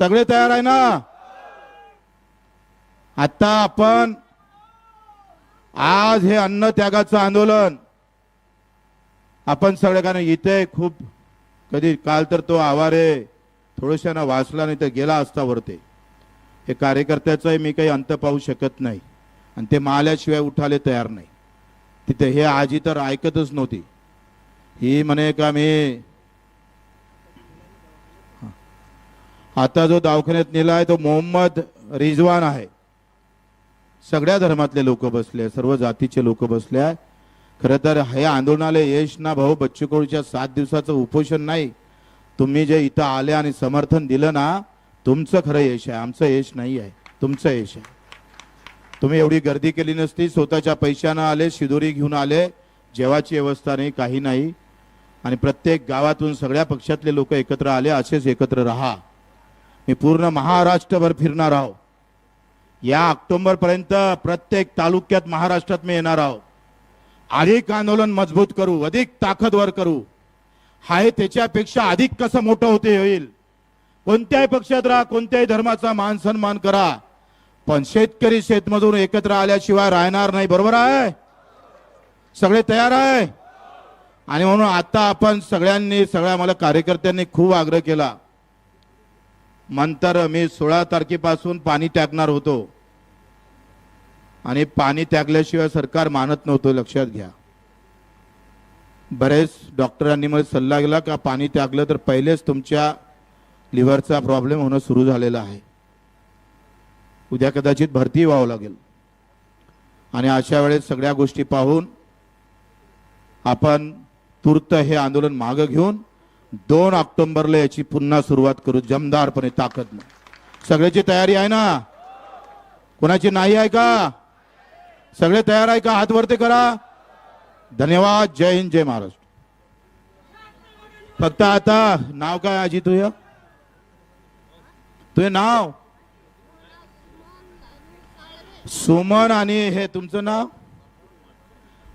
सगळे तयार आहे ना? आता आपण आज हे अन्न त्यागाचं आंदोलन. आपण सगळे कारण इथे खूप कधी काल तर तो आवारे थोडशानं वाचला नाही तर गेला असता वरते. हे कार्यकर्त्याचाही मी काही अंत पाहू शकत नाही. आणि ते माल्याशिवाय उठाले तयार नाही. तिथे हे आजी तर ऐकतच नव्हती. ही म्हणे का मी आता जो दवाखान्यात आहे तो मोहम्मद रिजवान आहे. सगळ्या धर्मातले लोक बसले सर्व जातीचे लोक बसले आहे खरं तर हे आंदोलनाला यश ना भाऊ बच्चूकडूच्या सात दिवसाचं उपोषण नाही. तुम्ही जे इथं आले आणि समर्थन दिलं ना तुमचं खरं यश आहे. आमचं यश नाही आहे. तुमचं यश आहे. तुम्ही एवढी गर्दी केली नसती स्वतःच्या पैशानं आले शिदोरी घेऊन आले जेवाची व्यवस्था नाही काही नाही. आणि प्रत्येक गावातून सगळ्या पक्षातले लोक एकत्र आले असेच एकत्र राहा. मी पूर्ण महाराष्ट्रभर फिरणार आहो. या ऑक्टोबर पर्यंत प्रत्येक तालुक्यात महाराष्ट्रात मी येणार आहो. अधिक आंदोलन मजबूत करू अधिक ताकदवर करू. हाय त्याच्यापेक्षा अधिक कसं मोठं होते होईल? कोणत्याही पक्षात राहा कोणत्याही धर्माचा मान सन्मान करा. पण शेतकरी शेतमजूर एकत्र आल्याशिवाय राहणार नाही बरोबर आहे? सगळे तयार आहे? आणि म्हणून आता आपण सगळ्यांनी सगळ्या मला कार्यकर्त्यांनी खूप आग्रह केला. मंतर मी सोळा तारखेपासून पाणी टाकणार होतो. आणि पाणी टाकल्याशिवाय सरकार मानत नव्हतं लक्षात घ्या. बरेच डॉक्टरांनी मला सल्ला गेला का पाणी टाकलं तर पहिलेच तुमच्या लिव्हरचा प्रॉब्लेम होणं सुरू झालेला आहे. उद्या कदाचित भरती व्हावं लागेल. आणि अशा वेळेस सगळ्या गोष्टी पाहून आपण तूर्त हे आंदोलन मागं घेऊन दोन ऑक्टोबरला याची पुन्हा सुरुवात करू जमदारपणे ताकद सगळ्याची तयारी आहे ना? कोणाची नाही आहे का? सगळे तयार आहे का? हात वरती करा. धन्यवाद जय हिंद जय महाराष्ट्र. फक्त आता नाव काय आजी तुझं? तुझे नाव? सुमन आणि हे तुमचं नाव?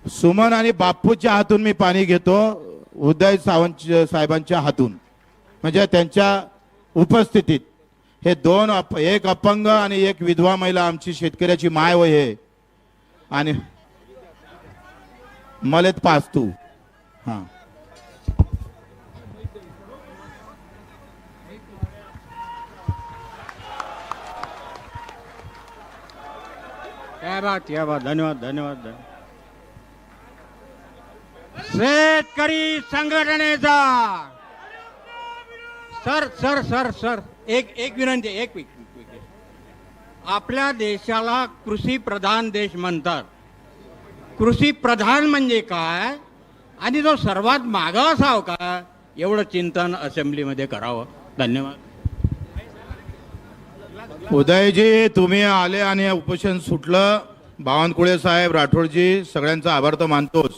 सुमन आणि बापूच्या हातून मी पाणी घेतो. उदय सावंत साहेबांच्या हातून म्हणजे त्यांच्या उपस्थितीत हे दोन अप एक अपंग आणि एक विधवा महिला आमची शेतकऱ्याची माय वय आहे आणि मलेत पास तू. हा. क्या बात बात. धन्यवाद धन्यवाद धन्यवाद. शेतकरी संघटनेचा. सर सर सर सर एक एक विनंती एक विक- आपल्या देशाला कृषी प्रधान देश म्हणतात. कृषी प्रधान म्हणजे काय? आणि जो सर्वात मागं असावं का? एवढं चिंतन असेंब्लीमध्ये करावं. धन्यवाद. उदयजी तुम्ही आले आणि उपोषण सुटलं. बावनकुळे साहेब राठोडजी सगळ्यांचा आभार तर मानतोच.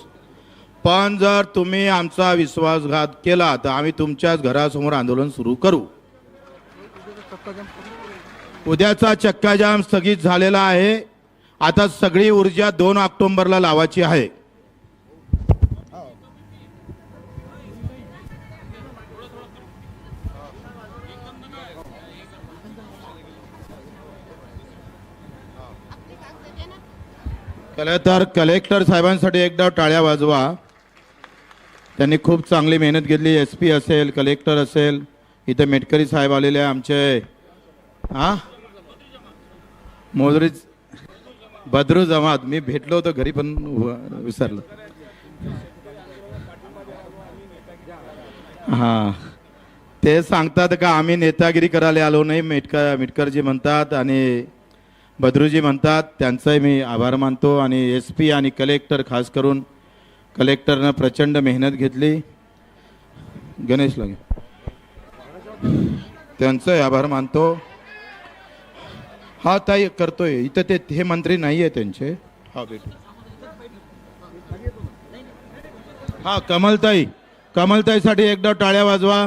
पण जर तुम्ही आमचा विश्वासघात केला तर आम्ही तुमच्याच घरासमोर आंदोलन सुरू करू. उद्याचा चक्काजाम स्थगित झालेला आहे. आता सगळी ऊर्जा दोन ऑक्टोंबरला लावायची आहे. तर कलेक्टर साहेबांसाठी एकदा टाळ्या वाजवा. त्यांनी खूप चांगली मेहनत घेतली. एस पी असेल कलेक्टर असेल. इथे मेटकरी साहेब आलेले आहे आमचे. हा? मोदरी बद्रू जमात. मी भेटलो होतो घरी पण विसरलं. विसरलो हा. ते सांगतात का आम्ही नेतागिरी करायला आलो नाही मेटकर मेटकरजी म्हणतात आणि बद्रूजी म्हणतात. त्यांचाही मी आभार मानतो आणि एस पी आणि कलेक्टर खास करून कलेक्टरनं प्रचंड मेहनत घेतली. गणेश लगे. त्यांचाही आभार मानतो. हा ताई करतोय. इथं ते हे मंत्री नाही आहे त्यांचे. हा भेट हा कमलताई. कमलताईसाठी एकदा टाळ्या वाजवा.